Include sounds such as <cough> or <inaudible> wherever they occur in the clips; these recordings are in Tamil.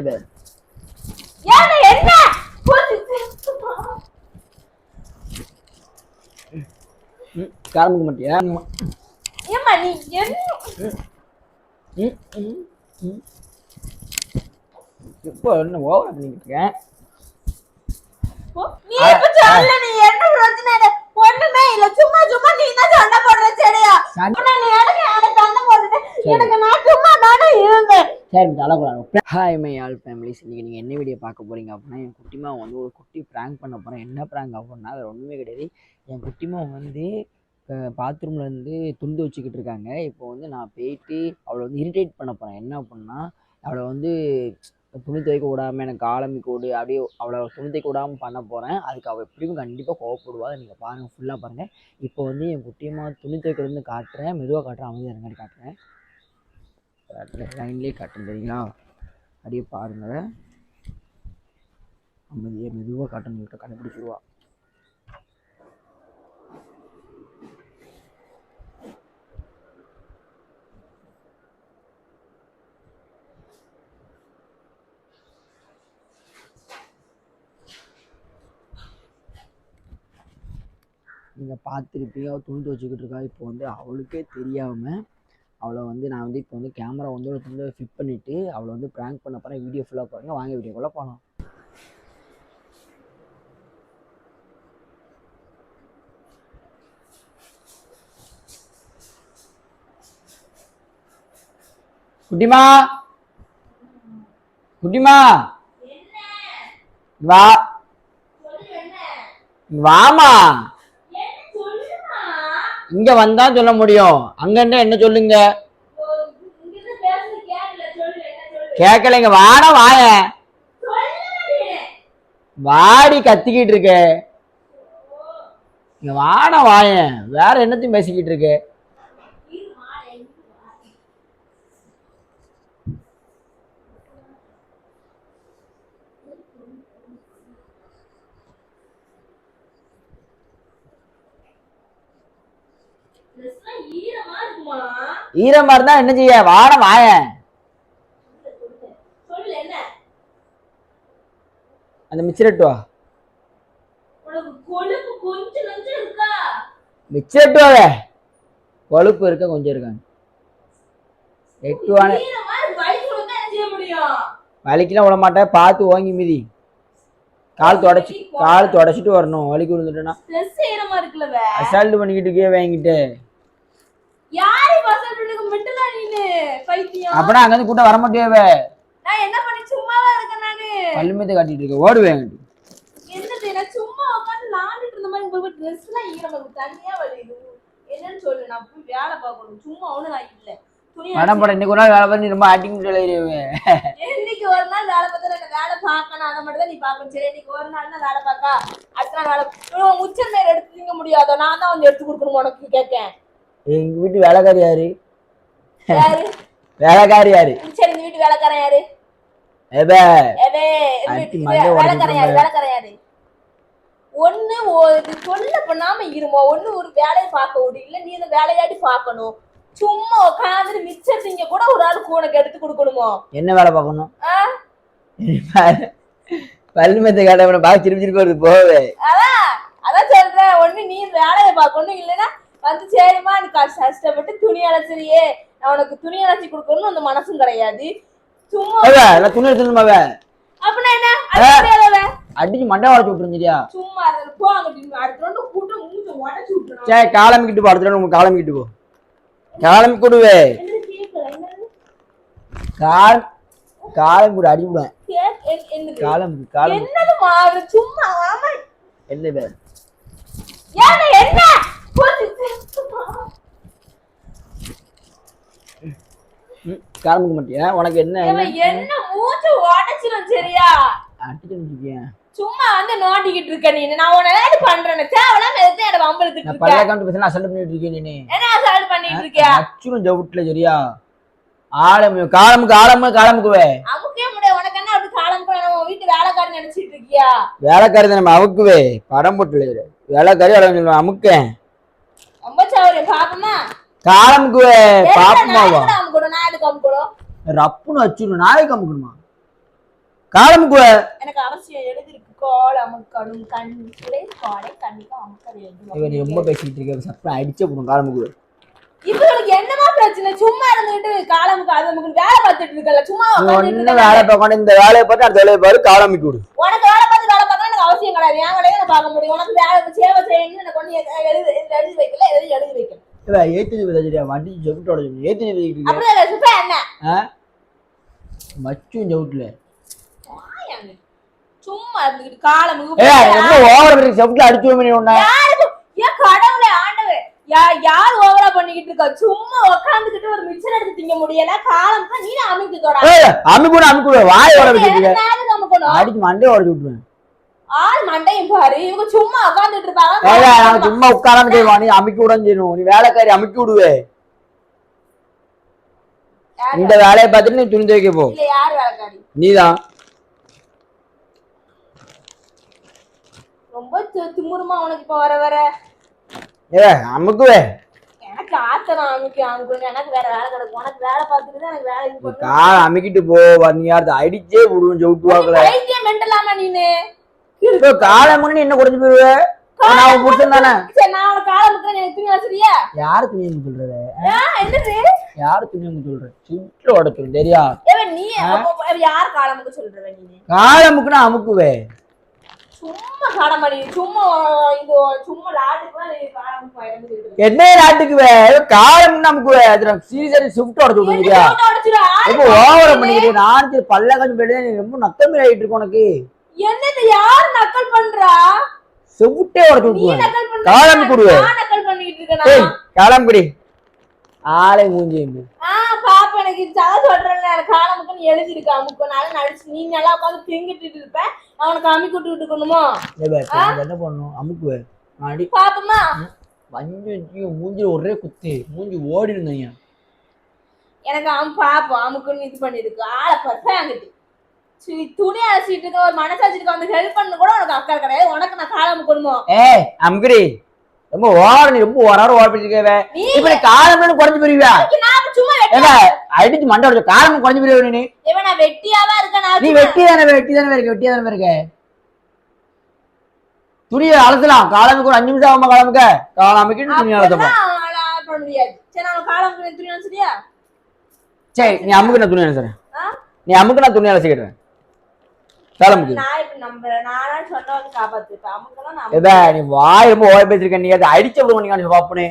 பேர் ஏன்னா என்ன? காரமுக்கு மாட்டியா ஏம்மா நீ என்ன? இப்போ என்ன ஓவர் பண்ணிக்கிட்டு இருக்கேன்? நீ எப்ப நீ என்ன பிரச்சனை ஒண்ணுமே இல்ல. சும்மா சும்மா நீ தான் சண்டை போடுற சரியா சண்டை- உன்னை நீ எனக்கு எனக்கு சண்டை போட்டுட்டு எனக்கு நான் சும்மா நானே இருந்தேன். சரி தலைக்கூடாது ஹாய் மை ஆல் ஃபேமிலிஸ் இன்றைக்கி நீங்கள் என்ன வீடியோ பார்க்க போகிறீங்க அப்படின்னா என் குட்டிமா வந்து ஒரு குட்டி ப்ராங்க் பண்ண போகிறேன் என்ன ப்ராங்க் அப்படின்னா அது ஒன்றுமே கிடையாது. என் குட்டிமா வந்து பாத்ரூமில் வந்து துண்டு வச்சுக்கிட்டு இருக்காங்க. இப்போ வந்து நான் போயிட்டு அவளை வந்து இரிட்டேட் பண்ண போகிறேன் என்ன அப்படின்னா அவளை வந்து துணி துவைக்க விடாமல் எனக்கு ஆலமிக்க விடு அப்படியே அவளை துணி துவைக்க விடாமல் பண்ண போகிறேன் அதுக்கு அவள் எப்படியும் கண்டிப்பாக கோவப்படுவா. அதை நீங்கள் பாருங்கள் ஃபுல்லாக பாருங்கள் இப்போ வந்து என் குட்டியம்மா துணி துவைக்கிறது வந்து காட்டுறேன். மெதுவாக காட்டுறேன். அவங்க இருங்காட்டி காட்டுறேன். லைன்லேயே காட்டுறேன் தெரியுங்களா அப்படியே பாருங்க. அமைதியை மெதுவாக காட்டணும் கண்டுபிடிச்சிருவா நீங்கள் பார்த்துருப்பியோ அவள் துணி துவச்சிக்கிட்டு இருக்கா இப்போ வந்து அவளுக்கே தெரியாமல் அவளை வந்து நான் வந்து இப்போ வந்து கேமரா வந்து ஒரு வந்து ஃபிட் பண்ணிவிட்டு அவளை வந்து ப்ராங்க் பண்ண போகிறேன் வீடியோ ஃபுல்லாக பாருங்க வாங்க வீடியோக்குள்ளே போகலாம் குட்டிமா? குட்டிமா? வா. வாமா. இங்க வந்தா சொல்ல முடியும். அங்க என்ன சொல்லுங்க? கேட்கலைங்க வாட வாய. வாடி கத்திக்கிட்டு இருக்க. இங்க வாட வாய வேற என்னத்தையும் பேசிக்கிட்டு இருக்க? ஈரமா இருந்தா என்ன செய்ய? வாட வாய. அந்த மிச்சரட்டு வா. மிச்சரட்டு வாங்க கொழுப்பு இருக்க கொஞ்சம் இருக்காங்க எட்டு வான. ஈரமா இருக்கு வயிற்று வந்து என்ன செய்ய முடியும்? வலிக்கெல்லாம் விட மாட்டேன். பார்த்து ஓங்கி மிதி. கால் தொடச்சி கால் தொடச்சிட்டு வரணும். வலிக்கு விழுந்துட்டேன்னா. அசால்ட் பண்ணிக்கிட்டு இருக்கே வாங்கிட்டு யாரு பசங்களுக்கு மிட்டலா நீனு? பைத்தியம். அப்பனா அங்கேருந்து கூட்டம் வர மாட்டேவே நான் என்ன பண்ணி சும்மாவா இருக்கேன் நானு? பல்லுமேத்து காட்டிட்டு இருக்க. ஓடுவேன் என்னது நான் சும்மா உட்காந்து விளாண்டுட்டு இருந்த மாதிரி உங்களுக்கு ட்ரெஸ் எல்லாம் ஈரமா இருக்கு. தண்ணியா வலியுது என்னன்னு சொல்லு நான் போய் வேலை பார்க்கணும். சும்மா ஒண்ணு நான் இல்ல. துணி படம் இன்னைக்கு ஒரு நாள் வேலை பண்ணி ரொம்ப ஆக்டிங் சொல்லிடுவேன் இன்னைக்கு ஒரு நாள் வேலை பார்த்தா எனக்கு வேலை பார்க்கணும் அதை மட்டும் தான் நீ பார்க்கணும். சரி இன்னைக்கு ஒரு நாள் தான் வேலை பார்க்க? அடுத்த நாள் வேலை உச்சல் மேல எடுத்து திங்க முடியாதோ? நான் தான் வந்து எடுத்து கொடுக்கணும் உனக்கு கேட்கேன் எங்க வீட்டு வேலைக்காரி யாரு? வேலைக்காரி யாரு? சரி இந்த வீட்டு வேலைக்காரன் யாரு? ஏபே வேலைக்காரன் யாரு? வேலைக்காரன் யாரு? ஒண்ணு ஒரு சொல்ல பண்ணாம இருமா. ஒண்ணு ஒரு வேலையை பார்க்க விடு. இல்ல நீ இந்த வேலையாடி பார்க்கணும். சும்மா உட்காந்து மிச்சர் திங்க கூட ஒரு ஆளுக்கு உனக்கு எடுத்து கொடுக்கணுமோ? என்ன வேலை பார்க்கணும்? ஆ? பல்லுமேத்து காட்ட பார்த்து திருப்பி திருப்பி வருது போவே. அதான் அதான் சொல்றேன். ஒண்ணு நீ வேலையை பார்க்கணும் இல்லைன்னா வந்து சரிம்மா நீ கஷ்ட- கஷ்டப்பட்டு துணி அலைச்சறியே நான் உனக்கு துணி அலைச்சி கொடுக்கணும்னு அந்த மனசும் கிடையாது. சும்மா நான் துணி எடுத்துருமாவே அப்படின்னா என்ன. அடிச்சு மண்டை விட்டுருந்துச்சியா சும்மா அது போ அங்கிட்டு அடுத்த ரெண்டு கூட்டம் மூஞ்ச உடச்சு விட்டுரும் சே காலமிக்கிட்டு போ. அடுத்த உங்களுக்கு காலமிக்கிட்டு போ. காலமி கொடுவே. கால் காலம் கூட அடி விடுவேன். கேக் என்- என்னது? காலம் காலம். என்னதுமா அவரு சும்மா என்ன என்ன? காலமுக்கு மாட்டியா உனக்கு என்ன? என்ன? மூச்சு உடைச்சிரும் சரியா? அடிச்சு வச்சுக்கேன் சும்மா வந்து நோண்டிக்கிட்டு இருக்க நீ. நான் உன்னை ஏதாவது பண்றேன்னு. தேவலாம் எதுக்கு என்ன வம்பெடுத்துட்டு நான் இருக்க? பழைய அக்கௌண்ட் பேச அசல்ட் பண்ணிட்டு இருக்கேன் நீ என்ன அசால்ட் பண்ணிட்டு இருக்கியா? அச்சுரும் ஜவுட்ல சரியா? ஆழமு காலமுக்கு ஆழமு காலமுக்குவே. அமுக்கவே முடியாது. உனக்கு என்ன அப்படி காலம் கூட நம்ம வீட்டு வேலைக்காரன் நினைச்சிட்டு இருக்கியா? வேலைக்காரி நம்ம அமுக்குவே. படம் போட்டு வேலைக்காரி அமுக்கேன். எதுக்கு அமுக்கணும் ரப்புன்னு வச்சிடணும் நாளைக்கு அமுக்கணுமா? காலமுக்கு எனக்கு அவசியம் எழுதிருக்கு கோல் அமுக்கணும் கண் கோடை கண்டிப்பா அமுக்க இவன் நீ ரொம்ப பேசிக்கிட்டு இருக்க சப்பா அடிச்சே போடும் காலமுக்கு இவங்களுக்கு என்னமா பிரச்சனை? சும்மா இருந்துகிட்டு காலமுக்கு அது நமக்கு வேலை பார்த்துட்டு இருக்கல சும்மா ஒன்னும். வேலை பார்க்கணும் இந்த வேலையை பார்த்து அடுத்த வேலையை பாரு காலமிக்கு விடு. உனக்கு வேலை பார்த்து வேலை பார்க்கணும் எனக்கு அவசியம் கிடையாது என் வேலையை நான் பார்க்க முடியும். உனக்கு வேலை சேவை செய்யணும்னு எனக்கு ஒண்ணு எழுதி எழுதி எழுதி வைக்கல எழுதி எழுதி வைக்கல. ஏத்தி விதைச்சிட்டியா வண்டி ஜவுட்டோட சொல்லி ஏத்தி விதைக்கிட்டு இருக்க அப்படியே இல்லை, சுப்பா என்ன? மச்சும் நீ. சும்மா ஏ ரொம்ப ஓவர் செவுட்ல அடிச்சு உன்ன யாருக்கு? ஏன் கடவுளே ஆண்டவே யார் ஓவரா பண்ணிக்கிட்டு இருக்கா? சும்மா உட்காந்துக்கிட்டு ஒரு மிச்சர் எடுத்து திங்க முடியல காலம் தான் நீ அமைக்குதோட ஏய் அமுக்கு அமுக்கு வாய் ஓட அமுக்கணும். அடிச்சு மண்டே உடச்சு விட்டுருவேன். ஆள் மண்டையும் பாரு. இவங்க சும்மா நான் இருப்பாங்க. சும்மா உட்காராம செய்வா நீ அமுக்கி விடன்னு செய்யணும் நீ வேலைக்காரி அமுக்கி விடுவே. இந்த வேலையை பார்த்துட்டு நீ துணி துவைக்க போ. இல்ல யார் வேலைக்காரி? நீதான். ரொம்ப திமிருமா உனக்கு இப்ப வர வர? ஏ அமுக்குவே. எனக்கு ஆத்திரம் அமைக்க அமுக்கு எனக்கு வேற வேலை கிடக்கும். உனக்கு வேலை பார்த்துட்டு எனக்கு வேலை இது. காலை அமுக்கிட்டு போ. நீ யாரு அடிச்சே விடுவோம் ஜவுட்டு வாக்கல மெண்டலாமா நீனு? காலை முன்னாடி என்ன குறைஞ்சு போயிருவே நான் தானே. சரி முக்கிற துணி வசதியா யாரு துணி சொல்றது? என்னது? யாரு துணி தெரியா? நீ நீ? காலை அமுக்குவே. சும்மா காடமாடி இது. என்ன நாட்டுக்குவே காலம் அது சீரியஸா ஷிஃப்ட் உடச்சு என்ன விடுறியா போட்டு உடைச்சிரு, ஆளு ரொம்ப ஓவர பண்ணிக்கிறீங்க நான் பல்ல கொஞ்சம் நீ ரொம்ப நத்தம் ஆயிட்டு இருக்கு உனக்கு. என்னது யார் நக்கல் பண்றா? செவிட்டே உடச்சு காலம் குடுவே. நான் நக்கல் பண்ணிட்டு இருக்கேனா? காலம் குடி. ஆளை மூஞ்சி ஆ பாப்பா எனக்கு சத சொல்றேன்ல. எனக்கு காலமுக்கு நீ எழுதி இருக்க அமுக்குனால நடிச்சு. நீ நல்லா உட்காந்து திங்கிட்டு இருப்ப. அவனுக்கு அமுக்கி விட்டு விட்டுக்கணுமோ என்ன பண்ணணும்? அமுக்குவே அடி பாப்பமா? வஞ்சி மூஞ்சி ஒரே குத்து. மூஞ்சி ஓடி இருந்தீங்க எனக்கு அவன் பாப்போம். அமுக்குன்னு இது பண்ணிருக்கு ஆளை அங்கிட்டு சரி துணி அலசிட்டு இருக்க ஒரு மனசாட்சிக்கு வந்து ஹெல்ப் பண்ண கூட உனக்கு அக்கா கிடையாது. உனக்கு நான் காலம் அமுக்கணுமோ ஏய் அமுக்குடி. ரொம்ப ஓர நீ ரொம்ப ஓராரம் ஓட பிடிச்சிருக்கவே நீ இப்ப நீ காலம் குறைஞ்சு போயிருவியா? சும்மா ஏங்க அடிச்சு மண்டை உடச்சு காலம் குறைஞ்சு போயிருவ நீ? இவன் நான் வெட்டியாவா இருக்கேன் நான் நீ வெட்டி தானே வெட்டி தானே இருக்க வெட்டி தானே இருக்க? துணியை அலசலாம். காலமுக்கு ஒரு அஞ்சு நிமிஷம் ஆகுமா காலமுக்க காலமுக்கு துணி முடியாது. சரி நீ அமுக்கு நான் துணி அலசுறேன்? நீ அமுக்கு நான் துணி அலசிக்கிறேன் காலமுக்கு நான் இப்ப நம்புறேன் நானா சொன்னவங்க காப்பாத்துப்பேன் அமுக்கெல்லாம் நான் ஏதா நீ வாய் ரொம்ப ஓய பேசிருக்க நீ அதை அடிச்ச விடுவோம் நீங்க பாப்புனே.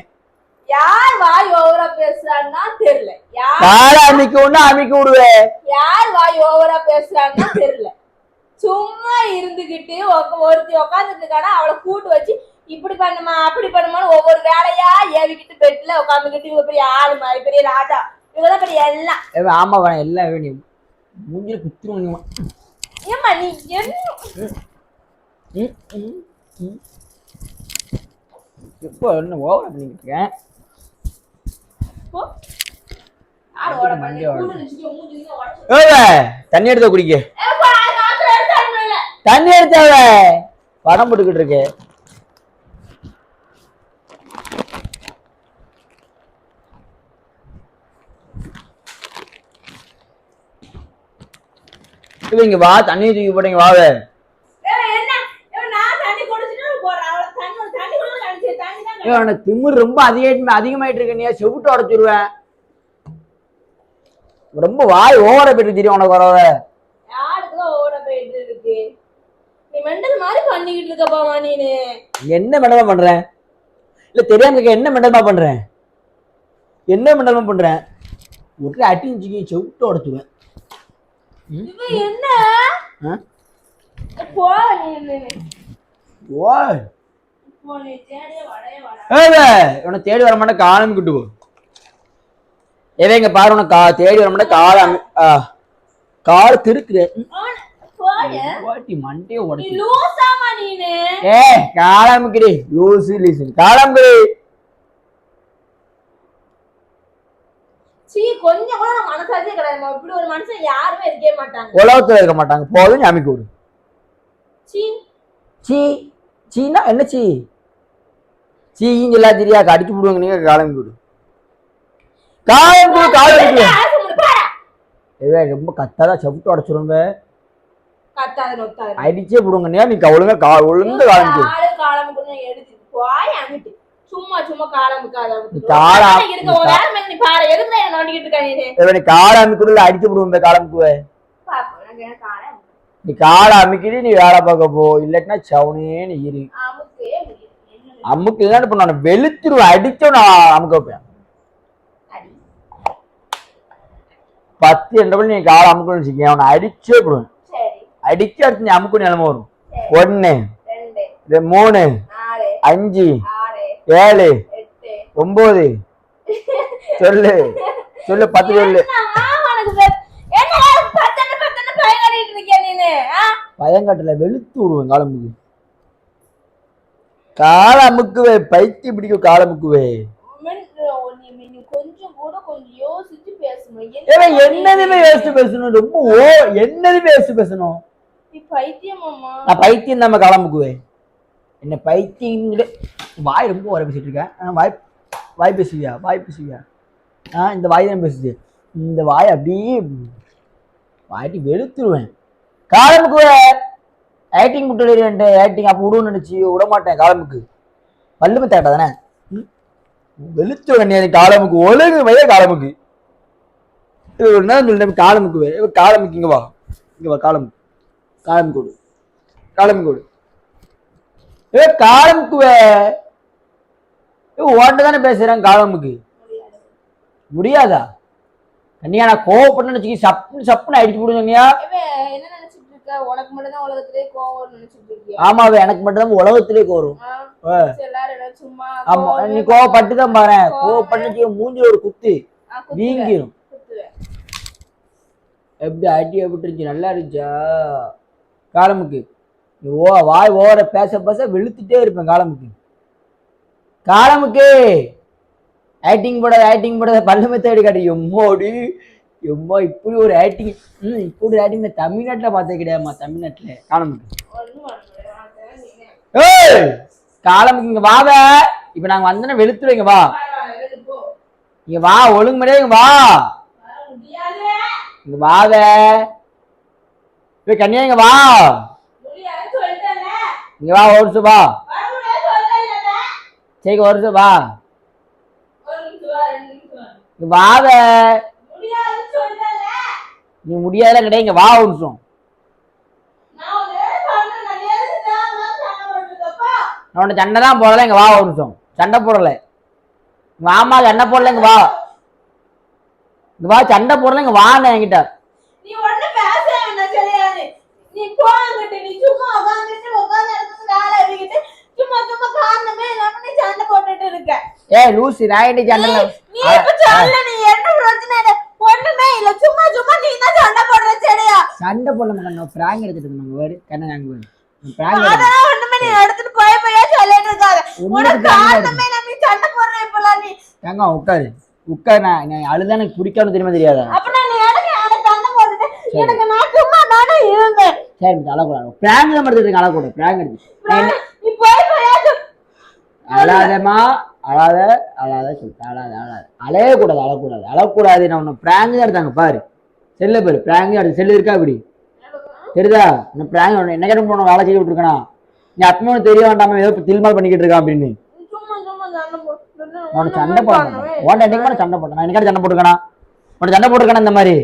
யார் வாய் ஓவரா பேசுறான்னா தெரியல. யார் அமைக்க ஒண்ணு அமைக்க விடுவே. யார் வாய் ஓவரா பேசுறான்னா தெரியல. சும்மா இருந்துகிட்டு ஒருத்தி உட்காந்துட்டு இருக்கானா அவளை கூட்டு வச்சு இப்படி பண்ணுமா அப்படி பண்ணுமான்னு ஒவ்வொரு வேலையா ஏவிக்கிட்டு பெட்ல உட்காந்துக்கிட்டு இவங்க பெரிய ஆளு மாதிரி பெரிய ராஜா. இவங்கதான் பெரிய எல்லாம். ஆமா வேணாம் எல்லாம் மூஞ்சில குத்துருவோம் நீ ஏம்மா நீ என்ன. எப்போ என்ன ஓவர் பண்ணிட்டு இருக்கேன் தண்ணி எடுத்து குடிக்க. தண்ணி எடுத்தாவ படம் போட்டுக்கிட்டு இருக்கு இங்க வா தண்ணி தூக்கி வாவே. தான் ஏய், உனக்கு திமிரு ரொம்ப அதிகம் அதிகமாயிட்டு இருக்க நீ செவிட்டு உடச்சிருவேன் ரொம்ப வாய் ஓவர போயிட்டு தெரியும் உனக்கு வர வர யாருக்குதான் ஓட போயிட்டு இருக்கு? நீ மெண்டல் மாதிரி பண்ணிக்கிட்டு இருக்கப்பாமா நீனு என்ன மெண்டமா பண்றேன் இல்ல தெரியாம இருக்க என்ன மெண்டமா பண்றேன் என்ன மெண்டமா பண்றேன் ஒரு அட்டி இஞ்சிக்கு செவிட்டு உடச்சிருவேன். இவ என்ன? உன்னை தேடி வர மாட்டேன் காலம் கிட்டு போ. பாரு உனக்கு கா தேடி வர மாட்டேன் கால கால் திருக்குற போய வாட்டி மண்டையை உடச்சு. ஏ காலமுக்கிடி லூசு லூசு காலமுக்கிடி சீ கொஞ்சம் கூட மனசாட்சியே கிடையாதுமா இப்படி ஒரு மனுஷன் யாருமே இருக்கவே மாட்டாங்க. உலகத்துல இருக்க மாட்டாங்க. போதும் அமைக்க விடு. சீ. சீ சீனா என்ன சீ? சீன்னு சொல்லா தெரியா? அடிச்சு விடுவாங்க நீங்க காலம் விடு. காலம் விடு காலம் விடு. ரொம்ப கத்தாதான் செவிட்டு கத்தாத நொத்தாத. அடிச்சே போடுங்க நீ ஒழுங்கா ஒழுங்கா காலமுக்கு ஆளு காலமுக்கு எடுத்து போய் அங்கிட்டு சும்மா சும்மா கால- அமைக்கணும்ல அடிச்சு போடுவோம் இந்த காலமுக்குவே நீ காலை அமைக்கிட்டு நீ வேலை பார்க்க போ. இல்லாட்டினா சவுனே நீ இரு. அமுக்கு இல்லைன்னு இப்ப நான் வெளுத்துருவேன் அடிச்சோ நான் அமுக்க வைப்பேன். பத்து என்ற நீ காலை அமுக்கணும்னு வச்சுக்கேன் அவனை அடிச்சே போடுவேன். சரி. அடிச்சு அடுத்து நீ அமுக்கு நிலைமை வரும். ஒன்னு மூணு அஞ்சு ஏழு ஒன்பது சொல்லு. சொல்லு பத்து சொல்லு? பயங்காட்டுல வெளுத்து விடுவேன் காலமுக்கு கால அமுக்குவே பைத்தி பிடிக்கும் கால அமுக்குவே மின்- நீ நீ கொஞ்சம் கூட கொஞ்சம் யோசிச்சு பேசணும் ஏன் என்னதுமே யோசிச்சு பேசணும் ரொம்ப என்னதுமே யோசிச்சு பேசணும். நான் பைத்தியம் நம்ம காலமுக்குவே என்ன பைத்தியம் வாய் ரொம்ப வர பேசிட்டுருக்கேன் வாய் வாய் பேசுவியா? வாய் பேசுவியா? ஆ இந்த வாய் தான் பேசுது. இந்த வாய் அப்படியே வாட்டி வெளுத்துருவேன். காலமுக்கு ஆக்டிங் விட்டு ஆக்டிங் அப்போ விடுவோம்னு நினச்சி விட மாட்டேன் காலமுக்கு. பல்லுமே தேட்டா தானே? ம்? உடனே காலமுக்கு ஒழுங்கு மைய காலமுக்கு. என்ன சொல்ல காலமுக்கு வே. காலமுக்கு இங்கே வா. இங்கே வா காலமுக்கு. காலம் கொடு காலம் ஏ காலமுக்குவே. ஓட்ட தானே பேசுறேன் காலமுக்கு? முடியாதா? கண்ணியா நான் கோவப்பட்டேன்னு வச்சுக்கி சப்புன்னு சப்புன்னு அடிச்சு போடுங்கய்யா இவன் என்ன நினைச்சிட்டு இருக்க? உனக்கு மட்டும் தான் உலகத்திலே கோவம் நினைச்சிட்டு இருக்கியா? ஆமாவே எனக்கு மட்டும் தான் உலகத்திலே கோரும் ஆமா நீ கோவப்பட்டு தான் பாரு. கோவப்பட்டு மூஞ்சி ஒரு குத்து. வீங்கிரும். எப்படி அடி எப்படி இருந்துச்சு நல்லா இருந்துச்சா? காலமுக்கு. ஓ வாய் ஓர பேச பேச வெளுத்துட்டே இருப்பேன் காலமுக்கு. காலமுக்கு! ஆக்டிங் போட ஆக்டிங் போட பல்லுமை தேடி காட்டு. எம்மோடி எம்மா இப்படி ஒரு ஆக்டிங் ம் இப்படி ஒரு ஆக்டிங் தமிழ்நாட்டில் பார்த்தே கிடையாதுமா தமிழ்நாட்டில் காலமுக்கு. ஏய்! காலமுக்கு இங்க வாவ இப்ப நாங்க வந்தோன்னா வெளுத்துருவீங்க வா. இங்கே இங்க வா ஒழுங்கு முறையா இங்க வா. இங்கே வாவே இப்போ கன்னியா வா. இங்க வா ஒரு சுபா வா. சரி ஒரு சுபா வா. வா, நீ முடியாத கிடையாது இங்க வா ஒரு நிமிஷம். நான் சண்டை தான் போடல இங்க வா ஒரு நிமிஷம். சண்டை போடல. வாமா ஆமா சண்டை போடல இங்க வா. இங்க வா சண்டை போடல இங்க வான்னு என்கிட்ட. நீ ஒண்ணு பேச வேண்டாம் சரியா நீ போங்கிட்டு நீ சும்மா உட்காந்துட்டு உட்காந்து வேலை எழுதிக்கிட்டு சும்மா சும்மா காரணமே இல்லாம நீ சண்டை போட்டுட்டு இருக்க. ஏ லூசி ராயண்டி சண்டை நீ இப்ப சொல்ல நீ என்ன பிரச்சனை? இல்ல ஒண்ணுமே இல்ல. சும்மா சும்மா நீ தான் சண்டை போடுற சண்டை போடல மாட்டோம் பிராங்க் எடுத்துட்டு கண்ண நாங்க அதெல்லாம் ஒண்ணுமே நீ எடுத்துட்டு போய் போய் சொல்லிட்டு இருக்காத. உனக்கு காரணமே இல்லாம நீ சண்டை போடுற நீ. ஏங்க உட்காரு. உட்காரு நான் அழுதா எனக்கு பிடிக்காம தெரியுமா தெரியாதா? அப்ப நீ எனக்கு எனக்கு சண்டை போட்டுட்டு எனக்கு நான் சும்மா நானே இருந்தேன். சரி அழக்கூடாது பிராங்க் இருக்கேன் அழக்கூடாது பிராங்க் எடுத்து அழாதம்மா. அழாத அழாத சொல்லிட்டு அழாத அழாத. அழைய கூடாது அழக்கூடாது. அழக்கூடாது நான் உன்னை பிராங்க் எடுத்தாங்க பாரு. செல்ல பாரு பிராங்க் எடுத்து செல்லு இருக்கா இப்படி? தெரியுதா? இந்த பிராங்க் என்ன கேட்டு போன வேலை செய்ய விட்டுருக்கனா? நீ அப்பமே தெரிய வேண்டாம ஏதோ தில்மால் பண்ணிக்கிட்டு இருக்கான் அப்படின்னு? உனக்கு சண்டை போட மாட்டேன் உன்ட்ட என்னைக்கு சண்டை போட்டேன் நான் என்னைக்காவது சண்டை போட்டுருக்கேனா? உனக்கு சண்டை போட்டுருக்கேனா இந்த மாதிரி?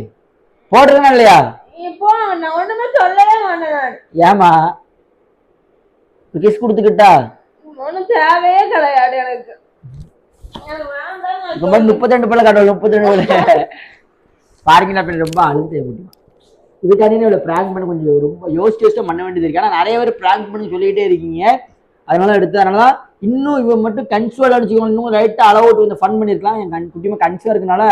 போட்டிருக்கேனா இல்லையா? ஏமா கிஸ் கொடுத்துக்கிட்டா? ஒண்ணும் தேவையே கிடையாது எனக்கு. இப்போ பிள்ளை காட்டுவோம் பிள்ளை. பார்க்கிங் அப்படி ரொம்ப அழுத்தே முடியும் இதுக்காண்டி இவ்வளோ ப்ராங்க் பண்ண கொஞ்சம் ரொம்ப யோசிச்சு யோசிச்சு பண்ண வேண்டியது இருக்கு. ஆனால் நிறைய பேர் ப்ராங்க் பண்ணி சொல்லிக்கிட்டே இருக்கீங்க. அதனால எடுத்து அதனால தான் இன்னும் இவன் மட்டும் கன்சுவலாக வச்சுக்கணும் இன்னும் லைட்டாக அளவோட்டு கொஞ்சம் ஃபன் பண்ணியிருக்கலாம் என் கண் குட்டிமா கன்சுவாக இருக்கனால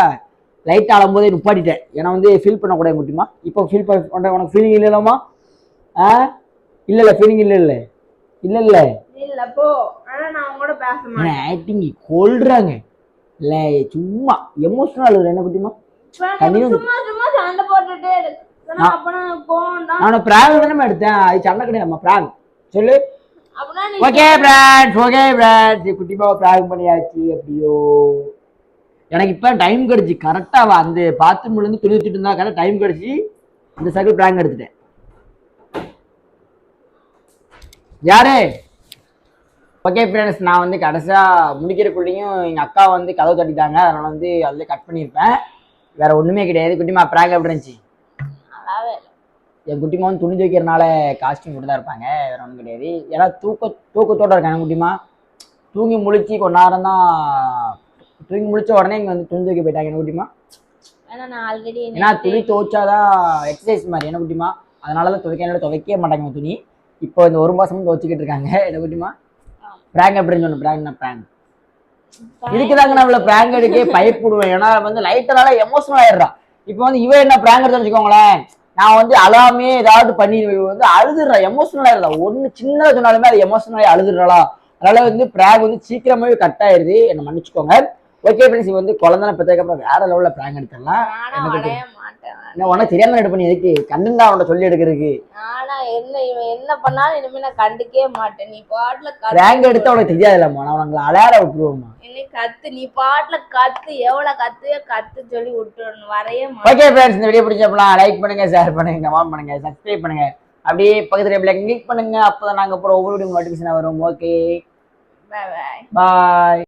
லைட்டாக அளவும் போதே நிப்பாட்டிட்டேன் ஏன்னா வந்து ஃபீல் பண்ணக்கூடாது குட்டிமா. இப்போ ஃபீல் பண்ண உனக்கு ஃபீலிங் இல்லைலாமா ஆ? இல்லை இல்லை ஃபீலிங் இல்லை இல்லை இல்லை இல்லை இல்ல போ. ஆனா நான் உங்களோட பேச மாட்டேன். ஆக்டிங் கொள்றாங்க இல்லை சும்மா எமோஷனல் என்ன குட்டிமா. சும்மா சும்மா சண்டை போட்டுட்டே நான்- பிராங்க் தானே. எடுத்தேன். அது சண்டை கிடையாதுமா பிராங்க் சொல்லு. ஓகே பிராண்ட் ஓகே பிராண்ட் குட்டிமா பிராங்க் பண்ணியாச்சு அப்படியோ எனக்கு இப்போ டைம் கிடைச்சு. கரெக்டாக அந்த பாத்ரூம்ல இருந்து துணி வச்சுட்டு இருந்தா கரெக்டாக டைம் கிடைச்சி இந்த சைக்கிள் பிராங்க் எடுத்துட்டேன். யாரு? ஓகே ஃப்ரெண்ட்ஸ் நான் வந்து கடைசியாக முடிக்கிறக்குள்ளேயும் எங்கள் அக்கா வந்து கதவு தட்டிட்டாங்க. அதனால் வந்து அதில் கட் பண்ணியிருப்பேன் வேற ஒன்றுமே கிடையாது. குட்டிமா ப்ராங்க் எப்படி இருந்துச்சு. என் குட்டிமா வந்து துணி துவைக்கிறனால காஸ்டியூம் போட்டு தான் இருப்பாங்க. வேற ஒன்றும் கிடையாது. ஏன்னா தூக்க தூக்கத்தோட இருக்காங்க குட்டிமா தூங்கி முழிச்சு கொஞ்ச நேரம் தான் தூங்கி முழிச்ச உடனே இங்கே வந்து துணி துவைக்க போயிட்டாங்க. என்ன குட்டிமா ஏன்னா நான் ஆல்ரெடி ஏன்னா துணி துவைச்சாதான் எக்ஸசைஸ் மாதிரி. என்ன குட்டிமா அதனால தான் துவைக்க துவைக்கவே மாட்டாங்க துணி. இப்போ இந்த ஒரு மாசமும் துவைச்சிக்கிட்டு இருக்காங்க. <laughs> என்ன குட்டிமா ப்ராங்க் எப்படின்னு சொன்ன ப்ராங்க்னா ப்ராங்க் இதுக்குதாங்க நம்மள ப்ராங்க் எடுக்க பயப்படுவேன் ஏன்னா வந்து லைட்டனால எமோஷனல் ஆயிடுறான் இப்போ வந்து இவன் என்ன ப்ராங்க் எடுத்து வச்சுக்கோங்களேன். நான் வந்து அழாமே ஏதாவது பண்ணி வந்து அழுதுறா. எமோஷனல் ஆயிடுறா ஒண்ணு சின்னதா சொன்னாலுமே அது எமோஷனல் அழுதுறாளா. அதனால வந்து ப்ராங்க் வந்து சீக்கிரமாவே கட் ஆயிருது. என்ன மன்னிச்சுக்கோங்க. ஓகே ஃப்ரெண்ட்ஸ் வந்து குழந்தை பெற்றதுக்கு அப்புறம் வேற லெவல்ல ப்ராங்க் எடுத்துடலாம். உனக்கு தெரியாம எடுப்பு பண்ணி எதுக்கு? கண்ணுன்னு தான் அவன்கிட்ட சொல்லி எடுக்கிறதுக்கு. ஆனா என்ன இவன் என்ன பண்ணாலும் இனிமே நான் கண்டுக்கவே மாட்டேன். நீ பாட்டுல ப்ராங்க் எடுத்து அவனுக்கு தெரியாதுல்லம்மா நான் உனக்கு அலையாட விட்டுருவோம்மா. என்னை கத்து. நீ பாட்டுல கத்து. எவ்வளவு கத்து கத்து சொல்லி விட்டுறணும். வரைய ஓகே ஃப்ரெண்ட்ஸ் இந்த வீடியோ பிடிச்சப்பலாம் லைக் பண்ணுங்க ஷேர் பண்ணுங்க கமெண்ட் பண்ணுங்க சப்ஸ்கிரைப் பண்ணுங்க. அப்படியே பக்கத்துல பிளாக் கிளிக் பண்ணுங்க. அப்பதான் நாங்க அப்புறம் ஒவ்வொரு நோட்டிஃபிகேஷன் வரும். ஓகே பாய் பாய்